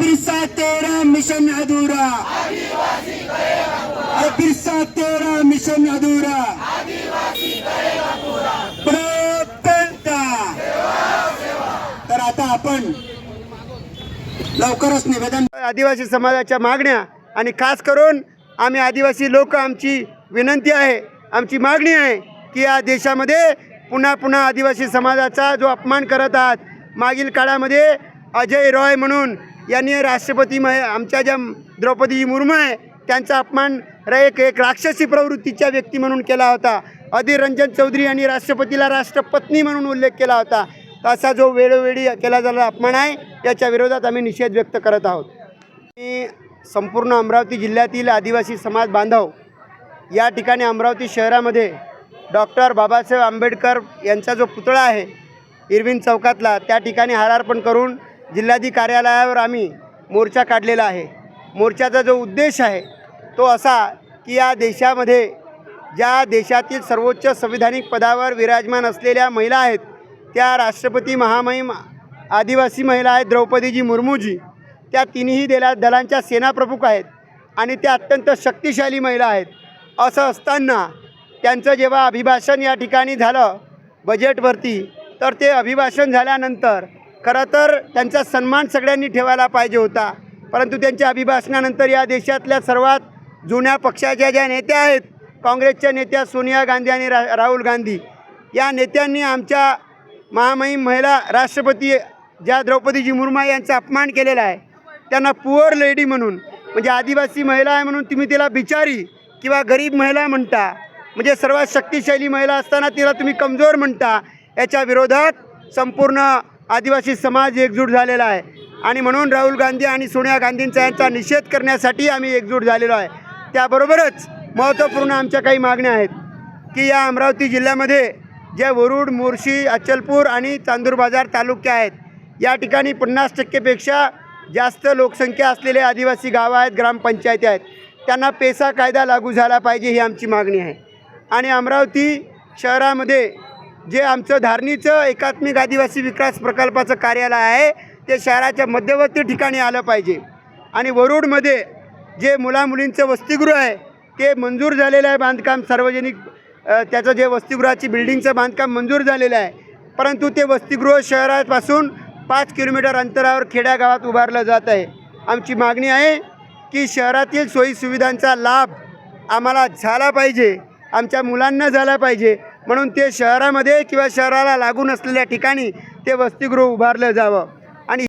बिरसा तेरा मिशन अधूरा अरे बिरसा तेरा मिशन अधूरा प्रत्यंता. तर आता आपण लवकरच निवेदन आदिवासी समाजाच्या मागण्या आणि खास करून आम्ही आदिवासी लोक आमची विनंती आहे आमची मागणी आहे की या देशामध्ये पुन्हा पुन्हा आदिवासी समाजाचा जो अपमान करत आहात मागील काळामध्ये अजय रॉय म्हणून यांनी राष्ट्रपती मय आमच्या ज्या द्रौपदी मुर्मू आहे त्यांचा अपमान र एक एक राक्षसी प्रवृत्तीच्या व्यक्ती म्हणून केला होता. अधीर रंजन चौधरी यांनी राष्ट्रपतीला राष्ट्रपत्नी म्हणून उल्लेख केला होता. असा जो वेळोवेळी केला जाणारा अपमान आहे याच्या विरोधात आम्ही निषेध व्यक्त करत आहोत. मी संपूर्ण अमरावती जिल्ह्यातील आदिवासी समाज बांधव या ठिकाणी अमरावती शहरामध्ये डॉक्टर बाबासाहेब आंबेडकर यांचा जो पुतळा आहे इरविन चौकातला त्या ठिकाणी हारार्पण करून जिल्हाधिकारी कार्यालयावर आम्ही मोर्चा काढलेला आहे. मोर्चाचा जो उद्देश आहे तो असा की या देशामध्ये ज्या देशातील सर्वोच्च संविधानिक पदावर विराजमान असलेल्या महिला आहेत त्या राष्ट्रपती महामहिम आदिवासी महिला आहेत द्रौपदीजी मुर्मूजी. त्या तिन्ही दला दलांच्या सेनाप्रमुख आहेत आणि त्या अत्यंत शक्तिशाली महिला आहेत. असं असताना त्यांचं जेव्हा अभिभाषण या ठिकाणी झालं बजेटवरती तर ते अभिभाषण झाल्यानंतर खरं तर त्यांचा सन्मान सगळ्यांनी ठेवायला पाहिजे होता. परंतु त्यांच्या अभिभाषणानंतर या देशातल्या सर्वात जुन्या पक्षाच्या ज्या नेत्या आहेत काँग्रेसच्या नेत्या सोनिया गांधी आणि रा राहुल गांधी या नेत्यांनी आमच्या महामहिम महिला राष्ट्रपती ज्या द्रौपदीजी मुर्मा यांचा अपमान केलेला आहे त्यांना पुअर लेडी म्हणून म्हणजे आदिवासी महिला आहे म्हणून तुम्ही तिला बिचारी किंवा गरीब महिला म्हणता म्हणजे सर्वात शक्तिशाली महिला असताना तिला तुम्ही कमजोर म्हणता याच्या विरोधात संपूर्ण आदिवासी समाज एकजूट झालेला आहे. आणि म्हणून राहुल गांधी आणि सोनिया गांधींचा यांचा निषेध करण्यासाठी आम्ही एकजूट झालेलो आहे. त्याबरोबरच महत्त्वपूर्ण आमच्या काही मागण्या आहेत की या अमरावती जिल्ह्यामध्ये ज्या वरुड मोर्शी अचलपूर आणि चांदूर बाजार तालुके आहेत या ठिकाणी पन्नास टक्केपेक्षा जास्त लोकसंख्या असलेले आदिवासी गावं आहेत ग्रामपंचायती आहेत. त्यांना पेसा कायदा लागू झाला पाहिजे ही आमची मागणी आहे. आणि अमरावती शहरामध्ये जे आमचं धारणीचं एकात्मिक आदिवासी विकास प्रकल्पाचं कार्यालय आहे ते शहराच्या मध्यवर्ती ठिकाणी आलं पाहिजे. आणि वरुडमध्ये जे मुलामुलींचं वसतिगृह आहे ते मंजूर झालेलं आहे बांधकाम सार्वजनिक त्याचं जे वसतिगृहाची बिल्डिंगचं बांधकाम मंजूर झालेलं आहे. परंतु ते वसतिगृह शहरापासून पाच किलोमीटर अंतरावर खेड्यागावात उभारलं जात आहे. आमची मागणी आहे की शहरातील सोयीसुविधांचा लाभ आम्हाला झाला पाहिजे आमच्या मुलांना झाला पाहिजे. म्हणून ते शहरामध्ये किंवा शहराला लागून असलेल्या ठिकाणी ते वसतिगृह उभारलं जावं.